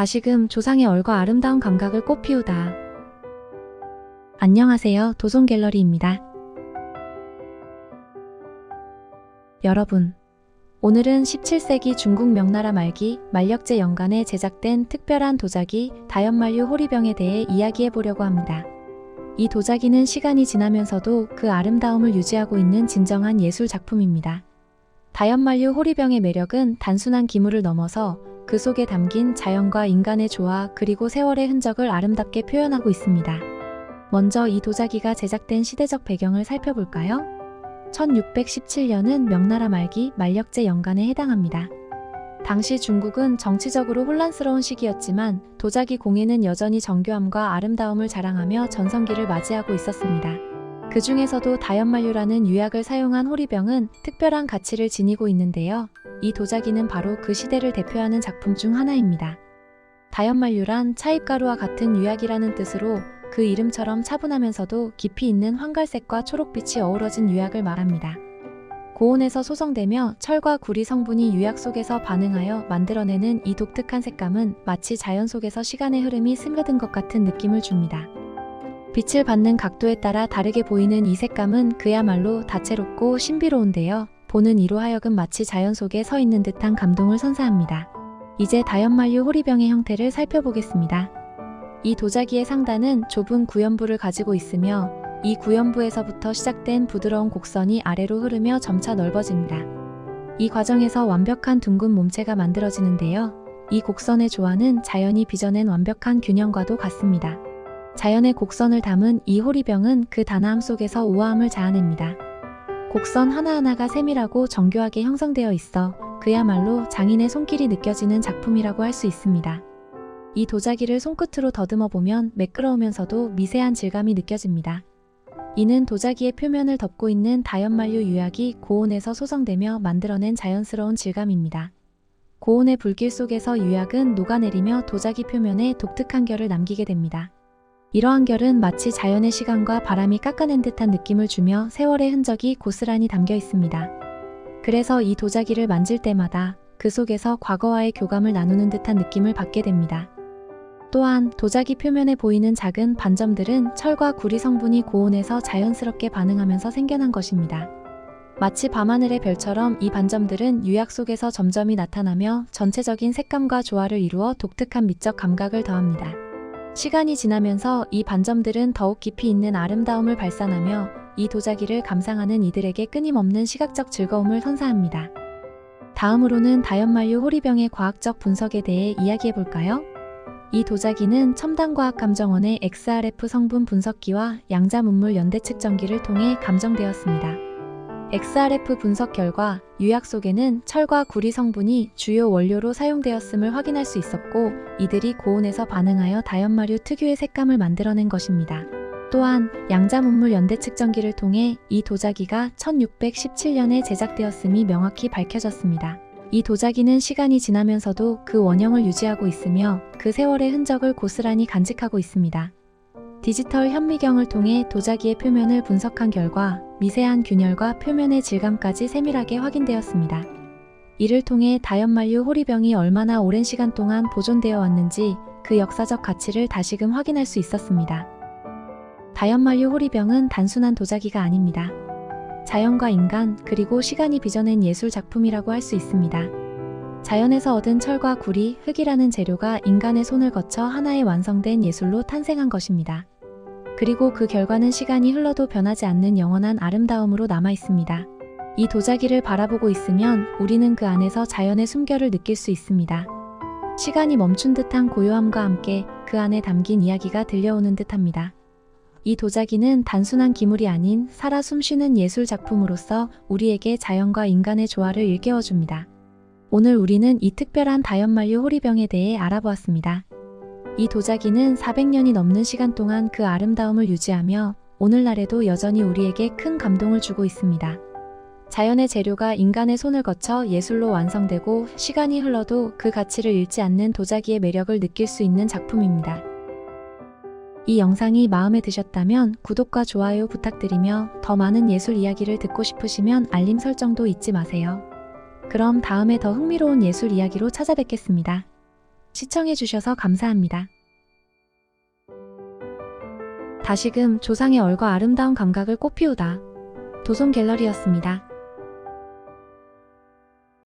다시금 조상의 얼과 아름다운 감각을 꽃피우다. 안녕하세요. 도송갤러리입니다. 여러분, 오늘은 17세기 중국 명나라 말기 만력제 연간에 제작된 특별한 도자기 다연만류 호리병에 대해 이야기해 보려고 합니다. 이 도자기는 시간이 지나면서도 그 아름다움을 유지하고 있는 진정한 예술 작품입니다. 다연만류 호리병의 매력은 단순한 기물을 넘어서 그 속에 담긴 자연과 인간의 조화 그리고 세월의 흔적을 아름답게 표현하고 있습니다. 먼저 이 도자기가 제작된 시대적 배경을 살펴볼까요? 1617년은 명나라 말기 만력제 연간에 해당합니다. 당시 중국은 정치적으로 혼란스러운 시기였지만 도자기 공예는 여전히 정교함과 아름다움을 자랑하며 전성기를 맞이하고 있었습니다. 그 중에서도 다연만류라는 유약을 사용한 호리병은 특별한 가치를 지니고 있는데요. 이 도자기는 바로 그 시대를 대표하는 작품 중 하나입니다. 다연만류란 차입가루와 같은 유약이라는 뜻으로 그 이름처럼 차분하면서도 깊이 있는 황갈색과 초록빛이 어우러진 유약을 말합니다. 고온에서 소성되며 철과 구리 성분이 유약 속에서 반응하여 만들어내는 이 독특한 색감은 마치 자연 속에서 시간의 흐름이 스며든 것 같은 느낌을 줍니다. 빛을 받는 각도에 따라 다르게 보이는 이 색감은 그야말로 다채롭고 신비로운데요. 보는 이로 하여금 마치 자연 속에 서 있는 듯한 감동을 선사합니다. 이제 다연만류 호리병의 형태를 살펴보겠습니다. 이 도자기의 상단은 좁은 구연부를 가지고 있으며 이 구연부에서부터 시작된 부드러운 곡선이 아래로 흐르며 점차 넓어집니다. 이 과정에서 완벽한 둥근 몸체가 만들어지는데요. 이 곡선의 조화는 자연이 빚어낸 완벽한 균형과도 같습니다. 자연의 곡선을 담은 이 호리병은 그 단아함 속에서 우아함을 자아냅니다. 곡선 하나하나가 세밀하고 정교하게 형성되어 있어 그야말로 장인의 손길이 느껴지는 작품이라고 할 수 있습니다. 이 도자기를 손끝으로 더듬어 보면 매끄러우면서도 미세한 질감이 느껴집니다. 이는 도자기의 표면을 덮고 있는 다연만류 유약이 고온에서 소성되며 만들어낸 자연스러운 질감입니다. 고온의 불길 속에서 유약은 녹아내리며 도자기 표면에 독특한 결을 남기게 됩니다. 이러한 결은 마치 자연의 시간과 바람이 깎아낸 듯한 느낌을 주며 세월의 흔적이 고스란히 담겨 있습니다. 그래서 이 도자기를 만질 때마다 그 속에서 과거와의 교감을 나누는 듯한 느낌을 받게 됩니다. 또한 도자기 표면에 보이는 작은 반점들은 철과 구리 성분이 고온에서 자연스럽게 반응하면서 생겨난 것입니다. 마치 밤하늘의 별처럼 이 반점들은 유약 속에서 점점이 나타나며 전체적인 색감과 조화를 이루어 독특한 미적 감각을 더합니다. 시간이 지나면서 이 반점들은 더욱 깊이 있는 아름다움을 발산하며 이 도자기를 감상하는 이들에게 끊임없는 시각적 즐거움을 선사합니다. 다음으로는 다연만류 호리병의 과학적 분석에 대해 이야기해 볼까요? 이 도자기는 첨단과학감정원의 XRF 성분 분석기와 양자문물 연대 측정기를 통해 감정되었습니다. XRF 분석 결과 유약 속에는 철과 구리 성분이 주요 원료로 사용되었음을 확인할 수 있었고 이들이 고온에서 반응하여 다연마류 특유의 색감을 만들어낸 것입니다. 또한 양자문물 연대 측정기를 통해 이 도자기가 1617년에 제작되었음이 명확히 밝혀졌습니다. 이 도자기는 시간이 지나면서도 그 원형을 유지하고 있으며 그 세월의 흔적을 고스란히 간직하고 있습니다. 디지털 현미경을 통해 도자기의 표면을 분석한 결과 미세한 균열과 표면의 질감까지 세밀하게 확인되었습니다. 이를 통해 다연만류 호리병이 얼마나 오랜 시간 동안 보존되어 왔는지 그 역사적 가치를 다시금 확인할 수 있었습니다. 다연만류 호리병은 단순한 도자기가 아닙니다. 자연과 인간 그리고 시간이 빚어낸 예술 작품이라고 할 수 있습니다. 자연에서 얻은 철과 구리, 흙이라는 재료가 인간의 손을 거쳐 하나의 완성된 예술로 탄생한 것입니다. 그리고 그 결과는 시간이 흘러도 변하지 않는 영원한 아름다움으로 남아 있습니다. 이 도자기를 바라보고 있으면 우리는 그 안에서 자연의 숨결을 느낄 수 있습니다. 시간이 멈춘 듯한 고요함과 함께 그 안에 담긴 이야기가 들려오는 듯합니다. 이 도자기는 단순한 기물이 아닌 살아 숨쉬는 예술 작품으로서 우리에게 자연과 인간의 조화를 일깨워줍니다. 오늘 우리는 이 특별한 다연만류 호리병에 대해 알아보았습니다. 이 도자기는 400년이 넘는 시간 동안 그 아름다움을 유지하며 오늘날에도 여전히 우리에게 큰 감동을 주고 있습니다. 자연의 재료가 인간의 손을 거쳐 예술로 완성되고 시간이 흘러도 그 가치를 잃지 않는 도자기의 매력을 느낄 수 있는 작품입니다. 이 영상이 마음에 드셨다면 구독과 좋아요 부탁드리며 더 많은 예술 이야기를 듣고 싶으시면 알림 설정도 잊지 마세요. 그럼 다음에 더 흥미로운 예술 이야기로 찾아뵙겠습니다. 시청해주셔서 감사합니다. 다시금 조상의 얼과 아름다운 감각을 꽃피우다. 도솜 갤러리였습니다.